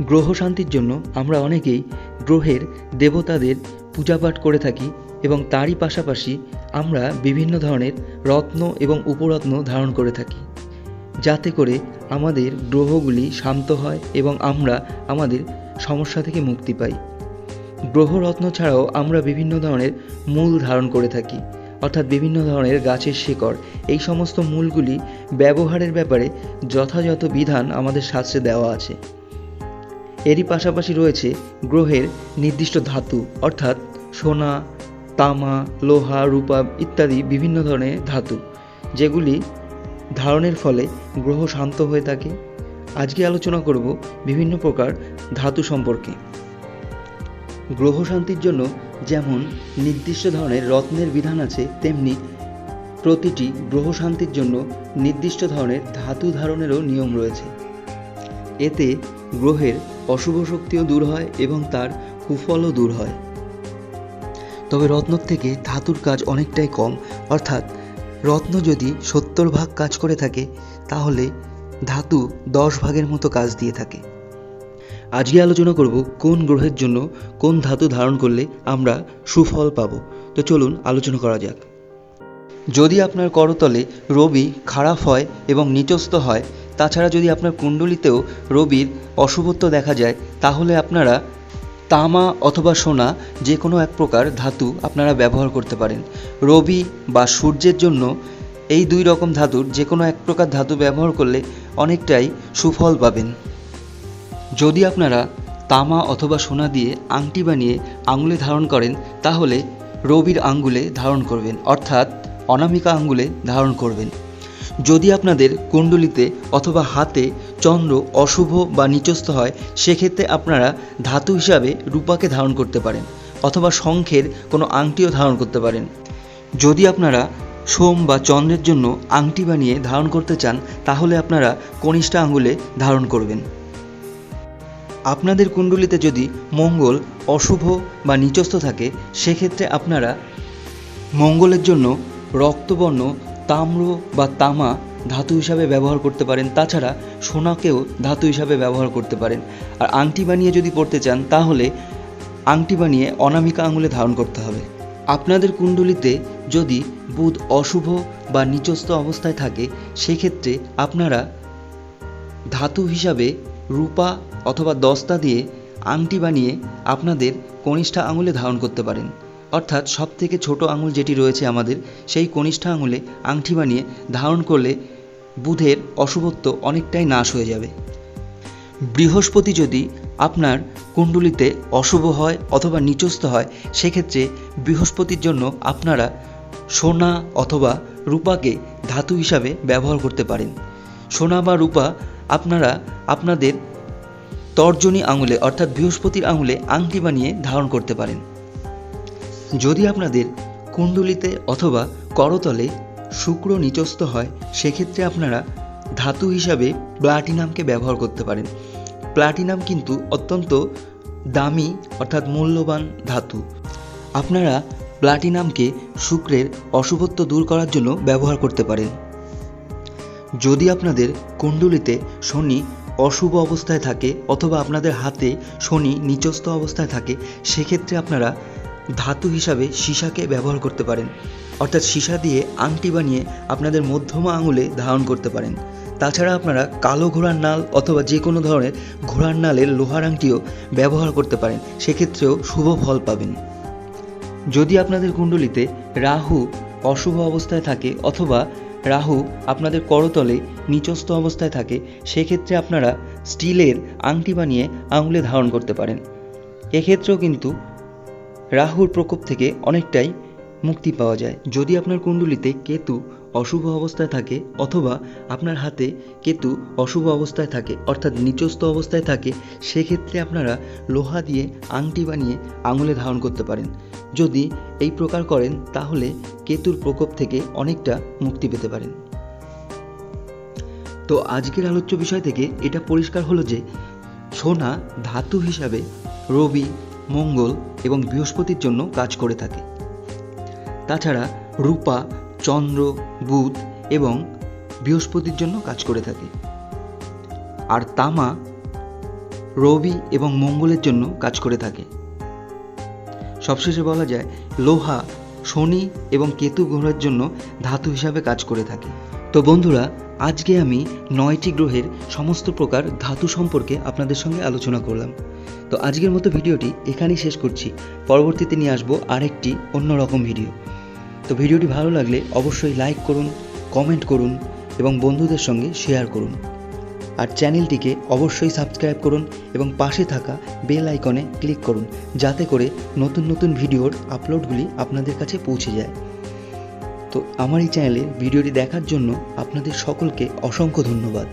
গ্রহ শান্তির জন্য আমরা অনেকেই গ্রহের দেবতাদের পূজাপাঠ করে থাকি এবং তারই পাশাপাশি আমরা বিভিন্ন ধরনের রত্ন এবং উপরত্ন ধারণ করে থাকি, যাতে করে আমাদের গ্রহগুলি শান্ত হয় এবং আমরা আমাদের সমস্যা থেকে মুক্তি পাই। গ্রহরত্ন ছাড়াও আমরা বিভিন্ন ধরনের মূল ধারণ করে থাকি, অর্থাৎ বিভিন্ন ধরনের গাছের শিকড়, এই সমস্ত মূলগুলি ব্যবহারের ব্যাপারে যথাযথ বিধান আমাদের শাস্ত্রে দেওয়া আছে। এরই পাশাপাশি রয়েছে গ্রহের নির্দিষ্ট ধাতু, অর্থাৎ সোনা, তামা, লোহা, রূপা ইত্যাদি বিভিন্ন ধরনের ধাতু, যেগুলি ধারণের ফলে গ্রহ শান্ত হয়ে থাকে। আজকে আলোচনা করব বিভিন্ন প্রকার ধাতু সম্পর্কে। গ্রহ শান্তির জন্য যেমন নির্দিষ্ট ধরনের রত্নের বিধান আছে, তেমনি প্রতিটি গ্রহ শান্তির জন্য নির্দিষ্ট ধরনের ধাতু ধারণেরও নিয়ম রয়েছে। এতে গ্রহের অশুভ শক্তিও দূর হয় এবং তার কুফলও দূর হয়। তবে রত্নর থেকে ধাতুর কাজ অনেকটাই কম, অর্থাৎ রত্ন যদি সত্তর ভাগ কাজ করে থাকে, তাহলে ধাতু দশ ভাগের মতো কাজ দিয়ে থাকে। আজকে আলোচনা করব কোন গ্রহের জন্য কোন ধাতু ধারণ করলে আমরা সুফল পাবো। তো চলুন আলোচনা করা যাক। যদি আপনার করতলে রবি খারাপ হয় এবং নিচস্থ হয় তাছাড়া যদি আপনার কুণ্ডলিতেও রবির অশুভত্ব দেখা যায়, তাহলে আপনারা তামা অথবা সোনা যে কোনো এক প্রকার ধাতু আপনারা ব্যবহার করতে পারেন। রবি বা সূর্যের জন্য এই দুই রকম ধাতুর যে কোনো এক প্রকার ধাতু ব্যবহার করলে অনেকটাই সুফল পাবেন। যদি আপনারা তামা অথবা সোনা দিয়ে আংটি বানিয়ে আঙুলে ধারণ করেন, তাহলে রবির আঙ্গুলে ধারণ করবেন, অর্থাৎ অনামিকা আঙ্গুলে ধারণ করবেন। যদি আপনাদের কুণ্ডলিতে অথবা হাতে চন্দ্র অশুভ বা নিচস্থ হয়, সেক্ষেত্রে আপনারা ধাতু হিসাবে রূপাকে ধারণ করতে পারেন অথবা শঙ্খের কোনো আংটিও ধারণ করতে পারেন। যদি আপনারা সোম বা চন্দ্রের জন্য আংটি বানিয়ে ধারণ করতে চান, তাহলে আপনারা কনিষ্ঠা আঙ্গুলে ধারণ করবেন। আপনাদের কুণ্ডলিতে যদি মঙ্গল, অশুভ বা নিচস্থ থাকে, সেক্ষেত্রে আপনারা মঙ্গলের জন্য রক্তবর্ণ তাম্র বা তামা ধাতু হিসাবে ব্যবহার করতে পারেন, তাছাড়া সোনাকেও ধাতু হিসাবে ব্যবহার করতে পারেন। আর আংটি বানিয়ে যদি পড়তে চান, তাহলে আংটি বানিয়ে অনামিকা আঙুলে ধারণ করতে হবে। আপনাদের কুণ্ডলিতে যদি বুধ অশুভ বা নিচস্থ অবস্থায় থাকে, সেক্ষেত্রে আপনারা ধাতু হিসাবে রূপা অথবা দস্তা দিয়ে আংটি বানিয়ে আপনাদের কনিষ্ঠা আঙুলে ধারণ করতে পারেন। অর্থাৎ সব থেকে ছোটো আঙুল যেটি রয়েছে আমাদের, সেই কনিষ্ঠা আঙুলে আংটি বানিয়ে ধারণ করলে বুধের অশুভত্ব অনেকটাই নাশ হয়ে যাবে। বৃহস্পতি যদি আপনার কুণ্ডলিতে অশুভ হয় অথবা নিচস্থ হয়, সেক্ষেত্রে বৃহস্পতির জন্য আপনারা সোনা অথবা রূপাকে ধাতু হিসাবে ব্যবহার করতে পারেন। সোনা বা রূপা আপনারা আপনাদের তর্জনী আঙুলে অর্থাৎ বৃহস্পতির আঙুলে আংটি বানিয়ে ধারণ করতে পারেন। যদি আপনাদের কুণ্ডলিতে অথবা করতলে শুক্র নিচস্থ হয়, সেক্ষেত্রে আপনারা ধাতু হিসাবে প্লাটিনামকে ব্যবহার করতে পারেন। প্লাটিনাম কিন্তু অত্যন্ত দামি অর্থাৎ মূল্যবান ধাতু। আপনারা প্লাটিনামকে শুক্রের অশুভত্ব দূর করার জন্য ব্যবহার করতে পারেন। যদি আপনাদের কুণ্ডলিতে শনি অশুভ অবস্থায় থাকে অথবা আপনাদের হাতে শনি নিচস্থ অবস্থায় থাকে, সেক্ষেত্রে আপনারা ধাতু হিসাবে সীসাকে ব্যবহার করতে পারেন। অর্থাৎ সীসা দিয়ে আংটি বানিয়ে আপনাদের মধ্যমা আঙুলে ধারণ করতে পারেন। তাছাড়া আপনারা কালো ঘোড়ার নাল অথবা যে কোনো ধরনের ঘোড়ার নালের লোহার আংটিও ব্যবহার করতে পারেন। সেক্ষেত্রেও শুভ ফল পাবেন। যদি আপনাদের কুণ্ডলিতে রাহু অশুভ অবস্থায় থাকে অথবা রাহু আপনাদের করতলে নিচস্থ অবস্থায় থাকে, সেক্ষেত্রে আপনারা স্টিলের আংটি বানিয়ে আঙুলে ধারণ করতে পারেন। এক্ষেত্রেও কিন্তু রাহুর প্রকোপ থেকে অনেকটাই মুক্তি পাওয়া যায়। যদি আপনার কুণ্ডলিতে কেতু অশুভ অবস্থায় থাকে অথবা আপনার হাতে কেতু অশুভ অবস্থায় থাকে, অর্থাৎ নিচস্থ অবস্থায় থাকে, সেক্ষেত্রে আপনারা লোহা দিয়ে আংটি বানিয়ে আঙুলে ধারণ করতে পারেন। যদি এই প্রকার করেন, তাহলে কেতুর প্রকোপ থেকে অনেকটা মুক্তি পেতে পারেন। তো আজকের আলোচ্য বিষয় থেকে এটা পরিষ্কার হলো যে সোনা ধাতু হিসাবে রবি মঙ্গল এবং বৃহস্পতির জন্য কাজ করে থাকে। তাছাড়া রূপা, চন্দ্র, বুধ এবং বৃহস্পতির জন্য কাজ করে থাকে। আর তামা রবি এবং মঙ্গলের জন্য কাজ করে থাকে। সবশেষে বলা যায়, লোহা, শনি এবং কেতু গ্রহের জন্য ধাতু হিসাবে কাজ করে থাকে। তো বন্ধুরা, আজকে আমি নয়টি গ্রহের সমস্ত প্রকার ধাতু সম্পর্কে আপনাদের সঙ্গে আলোচনা করলাম। তো আজকের মতো ভিডিওটি এখানেই শেষ করছি। পরবর্তীতে নিয়ে আসব আরেকটি অন্যরকম ভিডিও। তো ভিডিওটি ভালো লাগলে অবশ্যই লাইক করুন, কমেন্ট করুন এবং বন্ধুদের সঙ্গে শেয়ার করুন। আর চ্যানেলটিকে অবশ্যই সাবস্ক্রাইব করুন এবং পাশে থাকা বেল আইকনে ক্লিক করুন, যাতে করে নতুন নতুন ভিডিওর আপলোডগুলি আপনাদের কাছে পৌঁছে যায়। তো আমার এই চ্যানেলে ভিডিওটি দেখার জন্য আপনাদের সকলকে অসংখ্য ধন্যবাদ।